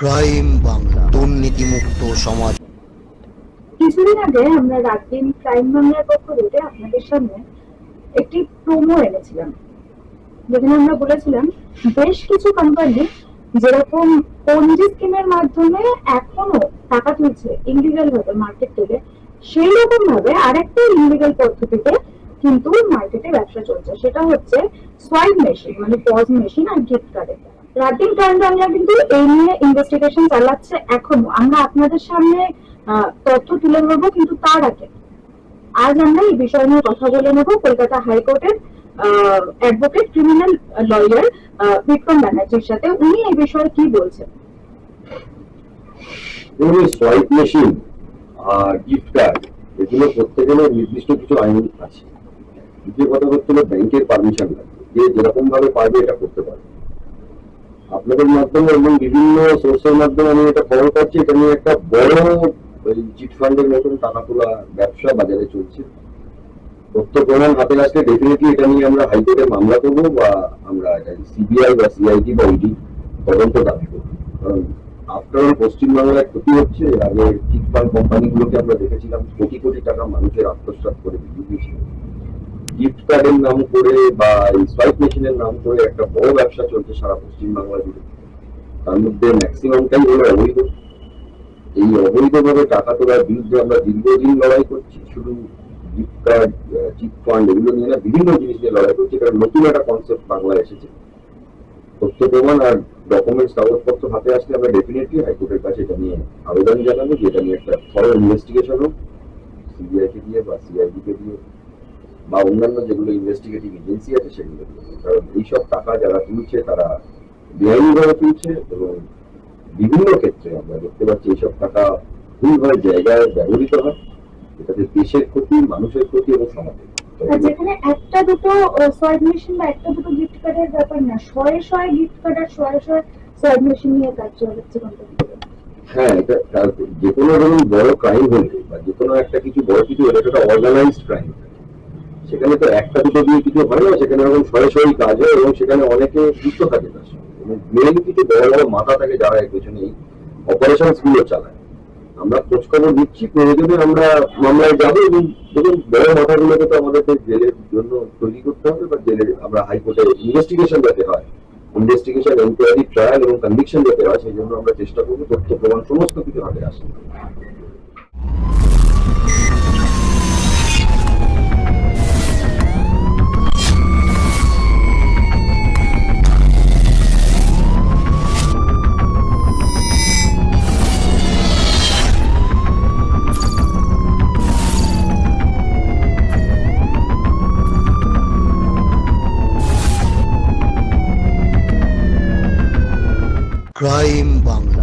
Crime Bangla, দুর্নীতিমুক্ত সমাজ। কিছুদিন আগে আমরা ক্রাইম বাংলার পক্ষ থেকে আপনাদের সামনে একটি প্রোমো এনেছিলাম। যেখানে আমরা বলেছিলাম, বেশ কিছু কোম্পানি যেরকম পঞ্জি স্কিমের মাধ্যমে এখনও টাকা তুলছে ইনলিগাল ভাবে মার্কেট থেকে, সেই রকম ভাবে আরেকটা ইনলিগাল পদ্ধতিতে কিন্তু মার্কেটে ব্যবসা চলছে। সেটা হচ্ছে সোয়াইপ মেশিন মানে পজ মেশিন আর গিফট কার্ডের দিন ক্রাইম কিন্তু এই নিয়ে ইনভেস্টিগেশন চালাচ্ছে এখনও। আমরা আপনাদের সামনে তথ্য তুলে ধরবো কিন্তু তার আগে। আজ আমরা এই বিষয় নিয়ে কথা বলে নেব কলকাতা হাইকোর্টের অ্যাডভোকেট ক্রিমিনাল লয়ার বিক্রম ব্যানার্জির সাথে। উনি এই বিষয়ে কি বলছেন? সোয়াইপ মেশিন গিফট কার্ড এগুলো করতে গেলে নির্দিষ্ট কিছু আইন আছে। দ্বিতীয় কথা ব্যাংকের পারমিশন লাগবে যে যেরকম ভাবে পারবে এটা করতে পারবে। আপনাদের মাধ্যমে এবং বিভিন্ন সোর্সের মাধ্যমে আমি এটা খবর পাচ্ছি এটা নিয়ে একটা বড় চিট ফান্ডের মতন টাকা তোলা ব্যবসা বাজারে চলছে। তথ্য প্রমাণ হাতে আসলে ডেফিনেটলি এটা নিয়ে আমরা হাইকোর্টে মামলা করব বা আমরা সিবিআই বা সিআইটি বা ইডি তদন্ত দাবি করব। কারণ আফটার পশ্চিমবাংলায় ক্ষতি হচ্ছে। আগে চিট ফান্ড কোম্পানিগুলোকে আমরা দেখেছিলাম কোটি কোটি টাকা মানুষের আত্মসাৎ করে দিয়েছিল গিফট কার্ডের নাম করে বা এই সোয়াইপ মেশিনের নাম করে একটা বড় ব্যবসা চলছে সারা পশ্চিমবাংলা জুড়ে। তার মধ্যে ম্যাক্সিমামটাই হলো অবৈধ। এই অবৈধভাবে টাকা তোলার বিরুদ্ধে আমরা দীর্ঘদিন লড়াই করছি। শুধু গিফট কার্ড চিট ফান্ড এগুলো নিয়ে না, বিভিন্ন জিনিস নিয়ে লড়াই করছি। কারণ নতুন একটা কনসেপ্ট বাংলায় এসেছে। তথ্য প্রমাণ আর ডকুমেন্টস কাগজপত্র হাতে আসলে আমরা ডেফিনেটলি হাইকোর্টের কাছে এটা নিয়ে আবেদন জানাব যে এটা নিয়ে একটা থরো ইনভেস্টিগেশন হোক। সিবিআই কে দিয়ে বা সিআইডি কে দিয়ে। বা অন্যান্য যেগুলো ইনভেস্টিগেটিভ এজেন্সি আছে সেগুলো। কারণ এইসব টাকা যারা তুলছে তারা বেআইনিভাবে তুলছে এবং বিভিন্ন ক্ষেত্রে আমরা দেখতে পাচ্ছি এইসব টাকা ভুলভাবে জায়গায় ব্যবহৃত হয়। এটাতে দেশের ক্ষতি মানুষের ক্ষতি এবং সমাজের যেখানে একটা দুটো সোয়াইপ মেশিন বা একটা দুটো গিফট কার্ডের ব্যাপার না শয়ে শয়ে গিফট কার্ড আর শয়ে শয়ে সোয়াইপ মেশিন নিয়ে কাজ কোম্পানি হ্যাঁ এটা যে কোনো ধরুন বড় ক্রাইম হলে বা যে কোনো একটা কিছু বড় কিছু হলে এটা অর্গানাইজড ক্রাইম সেখানে তো একটা দুটো দিয়ে কিছু হয় না, সেখানে এরকম শয়ে শয়ে কাজ হয় এবং সেখানে অনেকে যুক্ত থাকে তার এবং মেন কিছু বড় বড় মাথা থাকে যারা এক পেছনে এই অপারেশনগুলো চালায়। আমরা খোঁজ খবর দিচ্ছি প্রয়োজনে আমরা মামলায় যাব এবং দেখুন, বড় মাথাগুলোকে তো আমাদেরকে জেলের জন্য তৈরি করতে হবে বা জেলের আমরা হাইকোর্টে ইনভেস্টিগেশন যাতে হয়। ইনভেস্টিগেশন এনকোয়ারি ট্রায়াল এবং কনভিকশন যাতে হয়, সেই জন্য আমরা চেষ্টা করব তথ্য প্রমাণ, সমস্ত কিছু হাতে আসে ক্রাইম বাংলা।